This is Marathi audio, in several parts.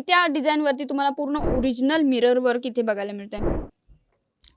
आणि त्या डिझाईनवरती तुम्हाला पूर्ण ओरिजिनल मिरर वर्क इथे बघायला मिळतंय.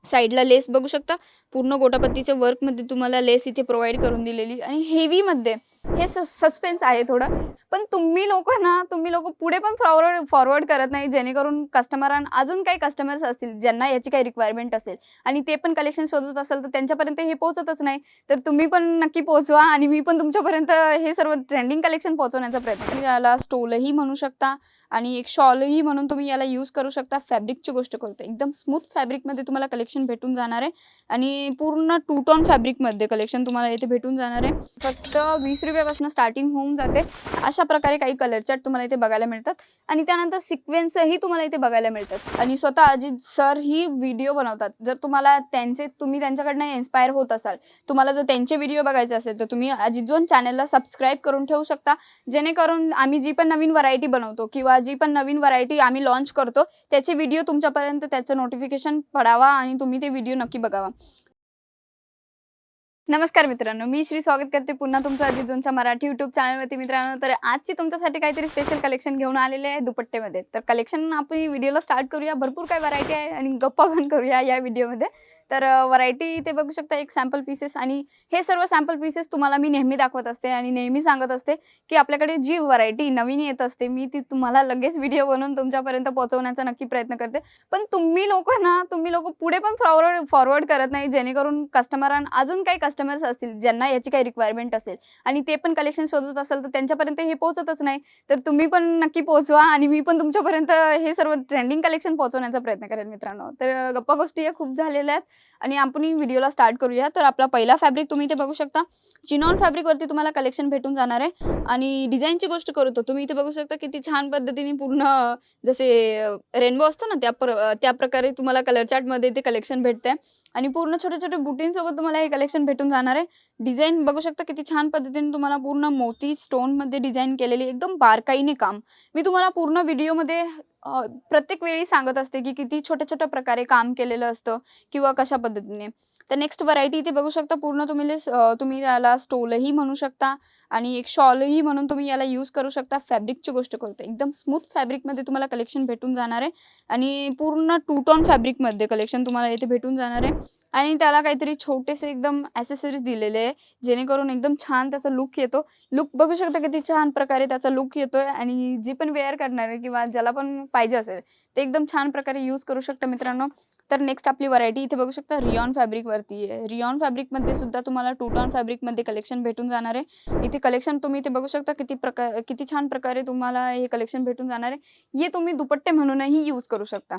साईडला लेस बघू शकता. पूर्ण गोटापत्तीच्या वर्कमध्ये तुम्हाला लेस इथे प्रोव्हाइड करून दिलेली आणि हेवीमध्ये हे स सस्पेन्स आहे थोडं. पण तुम्ही लोक ना तुम्ही लोक पुढे पण फॉरवर्ड फॉरवर्ड करत नाही. जेणेकरून कस्टमरांना अजून काही कस्टमर्स असतील ज्यांना याची काही रिक्वायरमेंट असेल आणि ते पण कलेक्शन शोधत असेल तर त्यांच्यापर्यंत हे पोहोचतच नाही. तर तुम्ही पण नक्की पोहोचवा आणि मी पण तुमच्यापर्यंत हे सर्व ट्रेंडिंग कलेक्शन पोहोचवण्याचा प्रयत्न याला स्टोलही म्हणू शकता आणि एक शॉलही म्हणून तुम्ही याला यूज करू शकता. फॅब्रिकची गोष्ट करतो. एकदम स्मूथ फॅब्रिकमध्ये तुम्हाला कलेक्शन भेटून जाणार आहे. आणि पूर्ण टू टॉन फॅब्रिकमध्ये कलेक्शन तुम्हाला इथे भेटून जाणार आहे. फक्त वीस रुपयापासून स्टार्टिंग होऊन जाते. अशा प्रकारे काही कलर चार्ट तुम्हाला इथे बघायला मिळतात. आणि त्यानंतर सिक्वेन्सही तुम्हाला इथे बघायला मिळतात. आणि स्वतः अजित सर ही व्हिडिओ बनवतात. जर तुम्हाला त्यांचे तुम्ही त्यांच्याकडनं इन्स्पायर होत असाल तुम्हाला जर त्यांचे व्हिडिओ बघायचे असेल तर तुम्ही अजित झोन चॅनलला सबस्क्राईब करून ठेवू शकता. जेणेकरून आम्ही जी पण नवीन व्हरायटी बनवतो किंवा जी पण नवीन व्हरायटी आम्ही लॉन्च करतो त्याचे व्हिडिओ तुमच्यापर्यंत त्याचं नोटिफिकेशन पडावा आणि तुम्ही ते व्हिडिओ नक्की बघावा. नमस्कार मित्रांनो मी श्री स्वागत करते पुन्हा तुमचं अजितजोनच्या मराठी युट्यूब चॅनलवरती मित्रांनो तर आजची तुमच्यासाठी काहीतरी स्पेशल कलेक्शन घेऊन आलेले आहे दुपट्टेमध्ये. तर कलेक्शन आपण व्हिडिओला स्टार्ट करूया. भरपूर काही व्हरायटी आहे आणि गप्पा पण करूया या व्हिडिओमध्ये तर व्हरायटी इथे बघू शकता एक सॅम्पल पीसेस आणि हे सर्व सॅम्पल पीसेस तुम्हाला मी नेहमी दाखवत असते आणि नेहमी सांगत असते की आपल्याकडे जी व्हरायटी नवीन येत असते मी ती तुम्हाला लगेच व्हिडिओ बनवून तुमच्यापर्यंत पोहोचवण्याचा नक्की प्रयत्न करते. पण तुम्ही लोक ना तुम्ही लोक पुढे पण फॉरवर्ड फॉरवर्ड करत नाही जेणेकरून कस्टमरांना अजून काही कस्टमर्स असतील ज्यांना याची काही रिक्वायरमेंट असेल आणि ते पण कलेक्शन शोधत असेल तर त्यांच्यापर्यंत हे पोहोचतच नाही. तर तुम्ही पण नक्की पोहोचवा आणि मी पण तुमच्यापर्यंत हे सर्व ट्रेंडिंग कलेक्शन पोहोचवण्याचा प्रयत्न करेन मित्रांनो. तर गप्पा गोष्टी या खूप झालेल्या आहेत. आणि आपण व्हिडिओला स्टार्ट करूया. तर आपला पहिला फॅब्रिक तुम्ही इथे बघू शकता. चिनॉन फॅब्रिकवरती तुम्हाला कलेक्शन भेटून जाणार आहे. आणि डिझाईनची गोष्ट करू तर तुम्ही इथे बघू शकता किती छान पद्धतीने पूर्ण जसे रेनबो असतं ना त्या प्र त्या प्रकारे तुम्हाला कलर चार्टमध्ये ते कलेक्शन भेटते आणि पूर्ण छोटे छोटे बुटींसोबत तुम्हाला हे कलेक्शन भेटून जाणार आहे. डिझाईन बघू शकता किती छान पद्धतीने तुम्हाला पूर्ण मोती स्टोनमध्ये डिझाईन केलेली एकदम बारकाईने काम. मी तुम्हाला पूर्ण व्हिडिओमध्ये प्रत्येक वेळी सांगत असते की किती छोट्या छोट्या प्रकारे काम केलेलं असतं किंवा कशा पद्धतीने. तर नेक्स्ट व्हरायटी इथे बघू शकता पूर्ण तुम्ही तुम्ही याला स्टोलही म्हणू शकता आणि एक शॉलही म्हणून तुम्ही याला यूज करू शकता. फॅब्रिकची गोष्ट करतो एकदम स्मूथ फॅब्रिकमध्ये तुम्हाला कलेक्शन भेटून जाणार आहे. आणि पूर्ण टू टॉन फॅब्रिकमध्ये कलेक्शन तुम्हाला इथे भेटून जाणार आहे. आणि त्याला काहीतरी छोटेसे एकदम ॲसेसरीज दिलेले आहे जेणेकरून एकदम छान त्याचा लुक येतो. लुक बघू शकता किती छान प्रकारे त्याचा लुक येतोय आणि जी पण वेअर करणार आहे किंवा ज्याला पण पाहिजे असेल ते एकदम छान प्रकारे यूज करू शकता मित्रांनो. तर नेक्स्ट आपली व्हरायटी इथे बघू शकता रिऑन वरती आहे. रिऑन फॅब्रिकमध्ये सुद्धा तुम्हाला टू टॉन फॅब्रिकमध्ये कलेक्शन भेटून जाणार आहे. इथे कलेक्शन तुम्ही इथे बघू शकता किती प्रकार किती छान प्रकारे तुम्हाला हे कलेक्शन भेटून जाणार आहे. हे तुम्ही दुपट्टे म्हणूनही यूज करू शकता.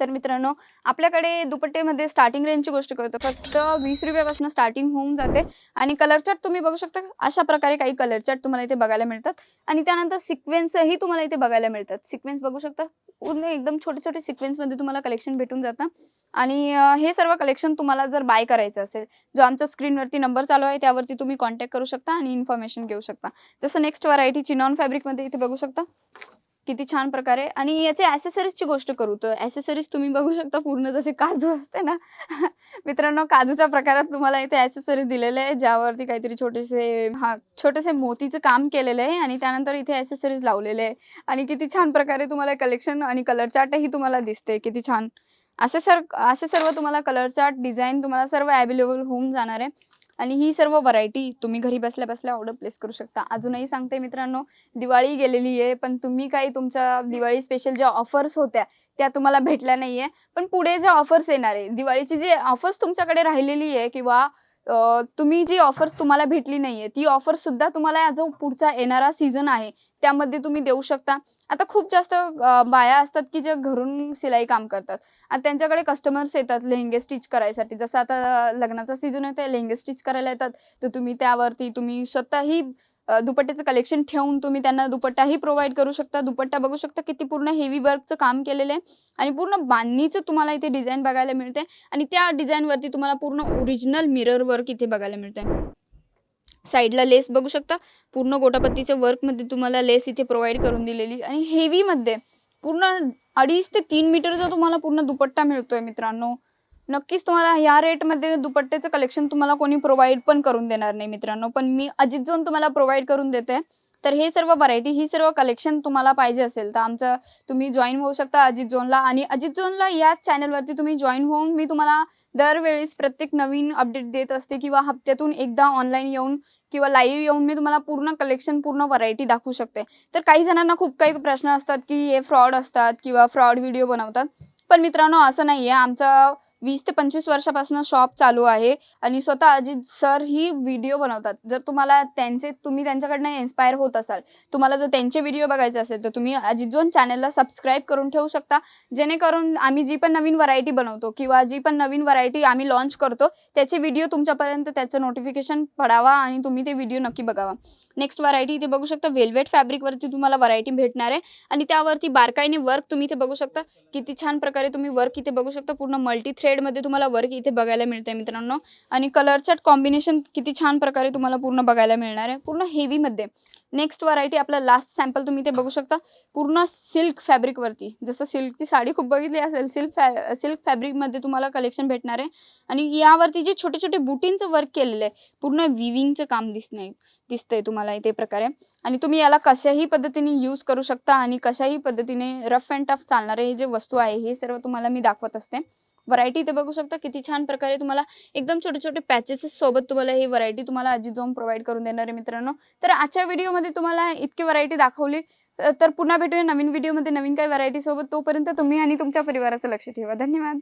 तर मित्रांनो आपल्याकडे दुपट्टेमध्ये स्टार्टिंग रेंजची गोष्ट करतो. फक्त वीस रुपयापासून स्टार्टिंग होऊन जाते. आणि कलर चार्ट तुम्ही बघू शकता. अशा प्रकारे काही कलर चार्ट तुम्हाला इथे बघायला मिळतात. आणि त्यानंतर सिक्वेन्सही तुम्हाला इथे बघायला मिळतात. सिक्वेन्स बघू शकता. पूर्ण एकदम छोटे छोटे सिक्वेन्समध्ये तुम्हाला कलेक्शन भेटून जातं. आणि हे सर्व कलेक्शन तुम्हाला जर बाय करायचं असेल जो आमच्या स्क्रीनवरती नंबर चालू आहे त्यावरती तुम्ही कॉन्टॅक्ट करू शकता आणि इन्फॉर्मेशन घेऊ शकता. जसं नेक्स्ट व्हरायटी नॉन फॅब्रिकमध्ये इथे बघू शकता. किती छान प्रकारे. आणि याचे ॲसेसरीजची गोष्ट करू तर ॲसेसरीज तुम्ही बघू शकता पूर्ण जसे काजू असते ना. मित्रांनो काजूच्या प्रकारात तुम्हाला इथे ॲसेसरीज दिलेले आहे ज्यावरती काहीतरी छोटेसे हा छोटेसे मोतीचं काम केलेलं आहे आणि त्यानंतर इथे ॲसेसरीज लावलेले आहे आणि किती छान प्रकारे तुम्हाला कलेक्शन आणि कलर चार्टही तुम्हाला दिसते किती छान. असे सर असे सर्व तुम्हाला कलर चार्ट डिझाईन तुम्हाला सर्व अवेलेबल होऊन जाणार आहे. आणि ही सर्व व्हरायटी तुम्ही घरी बसल्या बसल्या ऑर्डर प्लेस करू शकता. अजूनही सांगते मित्रांनो दिवाळी गेलेली आहे पण तुम्ही काही तुमच्या दिवाळी स्पेशल ज्या ऑफर्स होत्या त्या तुम्हाला भेटल्या नाही आहे पण पुढे ज्या ऑफर्स येणार आहे दिवाळीची जी ऑफर्स तुमच्याकडे राहिलेली आहे किंवा तुम्ही जी ऑफर्स तुम्हाला भेटली नाहीये ती ऑफर सुद्धा तुम्हाला जो पुढचा येणारा सीझन आहे त्यामध्ये तुम्ही देऊ शकता. आता खूप जास्त बाया असतात की जे घरून सिलाई काम करतात. आणि त्यांच्याकडे कस्टमर्स येतात लेहंगे स्टिच करायसाठी. जसं आता लग्नाचा सीझन आहे लेहंगे स्टिच करायला येतात. तर तुम्ही त्यावरती तुम्ही स्वतःही दुपट्ट्याचं कलेक्शन ठेवून तुम्ही त्यांना दुपट्टाही प्रोव्हाइड करू शकता. दुपट्टा बघू शकता किती पूर्ण हेवी वर्कचं काम केलेलं आहे. आणि पूर्ण बांधणीचं तुम्हाला इथे डिझाईन बघायला मिळते आणि त्या डिझाईनवरती तुम्हाला पूर्ण ओरिजिनल मिरर वर्क इथे बघायला मिळते साईडला लेस बघू शकता. पूर्ण गोटापत्तीच्या वर्कमध्ये तुम्हाला लेस इथे प्रोव्हाइड करून दिलेली. आणि हेवीमध्ये पूर्ण अडीच ते तीन मीटरचा तुम्हाला पूर्ण दुपट्टा मिळतोय मित्रांनो. नक्कीच तुम्हाला ह्या रेटमध्ये दुपट्ट्याचं कलेक्शन तुम्हाला कोणी प्रोव्हाइड पण करून देणार नाही मित्रांनो. पण मी अजित जोन तुम्हाला प्रोव्हाइड करून देते. तर हे सर्व व्हरायटी ही सर्व कलेक्शन तुम्हाला पाहिजे असेल तर आमचं तुम्ही जॉईन होऊ शकता अजित झोनला आणि अजित झोनला याच चॅनलवरती तुम्ही जॉईन होऊन मी तुम्हाला दरवेळेस प्रत्येक नवीन अपडेट देत असते किंवा हप्त्यातून एकदा ऑनलाईन येऊन किंवा लाईव्ह येऊन मी तुम्हाला पूर्ण कलेक्शन पूर्ण व्हरायटी दाखवू शकते. तर काही जणांना खूप काही प्रश्न असतात की हे फ्रॉड असतात किंवा फ्रॉड व्हिडिओ बनवतात. पण मित्रांनो असं नाही आहे आमचा वीस ते पंचवीस वर्षापासून शॉप चालू आहे आणि स्वतः अजित सर ही व्हिडिओ बनवतात. जर तुम्हाला त्यांचे तुम्ही त्यांच्याकडनं इन्स्पायर होत असाल तुम्हाला जर त्यांचे व्हिडिओ बघायचे असेल तर तुम्ही अजित जोन चॅनलला सबस्क्राईब करून ठेवू शकता. जेणेकरून आम्ही जी पण नवीन व्हरायटी बनवतो किंवा जी पण नवीन व्हरायटी आम्ही लॉन्च करतो त्याचे व्हिडिओ तुमच्यापर्यंत त्याचं नोटिफिकेशन पडावा आणि तुम्ही ते व्हिडिओ नक्की बघावा. नेक्स्ट व्हरायटी इथे बघू शकता. वेल्वेट फॅब्रिकवरती तुम्हाला व्हरायटी भेटणार आहे. आणि त्यावरती बारकाईने वर्क तुम्ही इथे बघू शकता. किती छान प्रकारे तुम्ही वर्क इथे बघू शकता. पूर्ण मल्टी थ्रेडमध्ये तुम्हाला वर्क इथे बघायला मिळते मित्रांनो. आणि कलरच्या कॉम्बिनेशन किती छान प्रकारे तुम्हाला पूर्ण बघायला मिळणार आहे. पूर्ण हेवीमध्ये नेक्स्ट व्हरायटी आपला लास्ट सॅम्पल तुम्ही इथे बघू शकता. पूर्ण सिल्क फॅब्रिकवरती जसं सिल्कची साडी खूप बघितली असेल सिल्क फॅ सिल्क फॅब्रिकमध्ये तुम्हाला कलेक्शन भेटणार आहे. आणि यावरती जे छोटे छोटे बुटींचं वर्क केलेलं आहे पूर्ण विविंगचं काम दिसणे दिसतंय तुम्हाला इथे प्रकारे. आणि तुम्ही याला कशाही पद्धतीने यूज करू शकता आणि कशाही पद्धतीने रफ अँड टफ चालणारे हे जे वस्तू आहे हे सर्व तुम्हाला मी दाखवत असते. व्हरायटी इथे बघू शकता. किती छान प्रकारे तुम्हाला एकदम छोटे छोटे पॅचेस सोबत तुम्हाला ही व्हरायटी तुम्हाला आजी जाऊन प्रोव्हाइड करून देणार आहे मित्रांनो. तर आजच्या व्हिडिओमध्ये तुम्हाला इतकी व्हरायटी दाखवली. तर पुन्हा भेटूया नवीन व्हिडिओमध्ये नवीन काही व्हरायटी सोबत. तोपर्यंत तुम्ही आणि तुमच्या परिवाराचं लक्ष ठेवा. धन्यवाद.